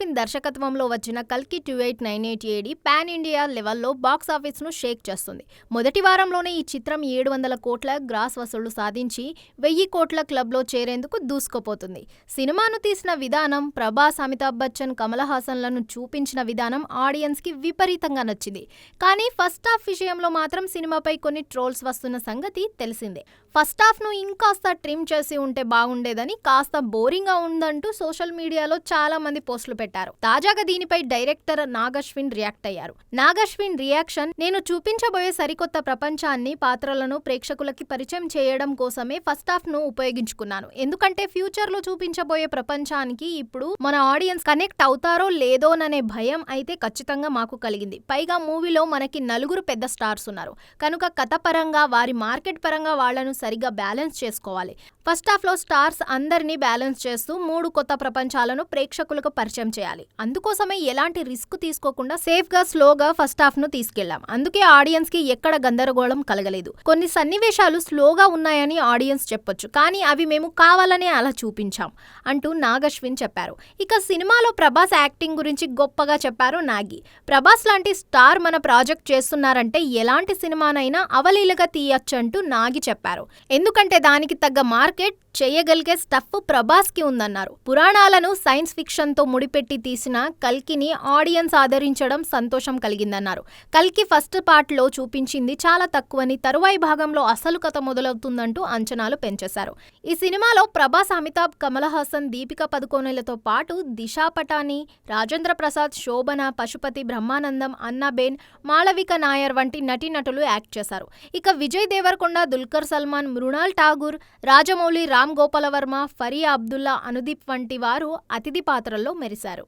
అశ్విన్ దర్శకత్వంలో వచ్చిన కల్కి two eight nine eight AD pan India లెవెల్లో బాక్సాఫీస్ను షేక్ చేస్తుంది. మొదటి వారంలోనే ఈ చిత్రం ఏడు వందల కోట్ల గ్రాస్ వసూళ్ళు సాధించి వెయ్యి కోట్ల క్లబ్లో చేరేందుకు దూసుకుపోతుంది. సినిమాను తీసిన విధానం ప్రభాస్ అమితాబ్ బచ్చన్ కమల్ హాసన్లను చూపించిన విధానం ఆడియన్స్కి విపరీతంగా నచ్చింది. కానీ ఫస్ట్ హాఫ్ విషయంలో మాత్రం సినిమాపై కొన్ని ట్రోల్స్ వస్తున్న సంగతి తెలిసిందే. ఫస్ట్ హాఫ్ను ఇంకాస్త ట్రిమ్ చేసి ఉంటే బాగుండేదని కాస్త బోరింగ్గా ఉందంటూ సోషల్ మీడియాలో చాలా మంది పోస్టులు పెట్టారు. తాజాగా దీనిపై డైరెక్టర్ నాగశ్విన్ రియాక్ట్ అయ్యారు. నాగశ్విన్ రియాక్షన్ నేను చూపించబోయే సరికొత్త ప్రపంచాన్ని పాత్రలను ప్రేక్షకులకి పరిచయం చేయడం కోసమే ఫస్ట్ హాఫ్ను ఉపయోగించుకున్నాను. ఎందుకంటే ఫ్యూచర్లో చూపించబోయే ప్రపంచానికి ఇప్పుడు మన ఆడియన్స్ కనెక్ట్ అవుతారో లేదోననే భయం అయితే ఖచ్చితంగా మాకు కలిగింది. పైగా మూవీలో మనకి నలుగురు పెద్ద స్టార్స్ ఉన్నారు. కనుక కథ పరంగా వారి మార్కెట్ పరంగా వాళ్ళను సరిగ్గా బ్యాలెన్స్ చేసుకోవాలి. ఫస్ట్ హాఫ్లో స్టార్స్ అందరినీ బ్యాలెన్స్ చేస్తూ మూడు కొత్త ప్రపంచాలను ప్రేక్షకులకు పరిచయం చేయాలి. అందుకోసమే ఎలాంటి రిస్క్ తీసుకోకుండా సేఫ్గా స్లోగా ఫస్ట్ హాఫ్ను తీసుకెళ్ళాం. అందుకే ఆడియన్స్కి ఎక్కడ గందరగోళం కలగలేదు. కొన్ని సన్నివేశాలు స్లోగా ఉన్నాయని ఆడియన్స్ చెప్పొచ్చు కానీ అవి మేము కావాలనే అలా చూపించాం అంటూ నాగశ్విన్ చెప్పారు. ఇక సినిమాలో ప్రభాస్ యాక్టింగ్ గురించి గొప్పగా చెప్పారు నాగి. ప్రభాస్ లాంటి స్టార్ మన ప్రాజెక్ట్ చేస్తున్నారంటే ఎలాంటి సినిమానైనా అవలీలగా తీయొచ్చంటూ నాగి చెప్పారు. ఎందుకంటే దానికి తగ్గ మార్కెట్ చేయగలిగే స్టఫ్ ప్రభాస్కి ఉందన్నారు. పురాణాలను సైన్స్ ఫిక్షన్తో ముడిపెట్టి తీసిన కల్కిని ఆడియన్స్ ఆదరించడం సంతోషం కలిగిందన్నారు. కల్కి ఫస్ట్ పార్ట్లో చూపించింది చాలా తక్కువని తరువాయి భాగంలో అసలు కథ మొదలవుతుందంటూ అంచనాలు పెంచేశారు. ఈ సినిమాలో ప్రభాస్ అమితాబ్ కమల్ హాసన్ దీపిక పదుకోనెలతో పాటు దిశా పటాని రాజేంద్ర ప్రసాద్ శోభన పశుపతి బ్రహ్మానందం అన్నాబేన్ మాళవిక నాయర్ వంటి నటీనటులు యాక్ట్ చేశారు. ఇక విజయ్ దేవరకొండ దుల్కర్ సల్మాన్ మృణాల్ ఠాగూర్ రాజమౌళి రామ్ గోపాలవర్మ ఫరియా అబ్దుల్లా అనుదీప్ వంటి వారు అతిథి పాత్రల్లో మెరిశారు.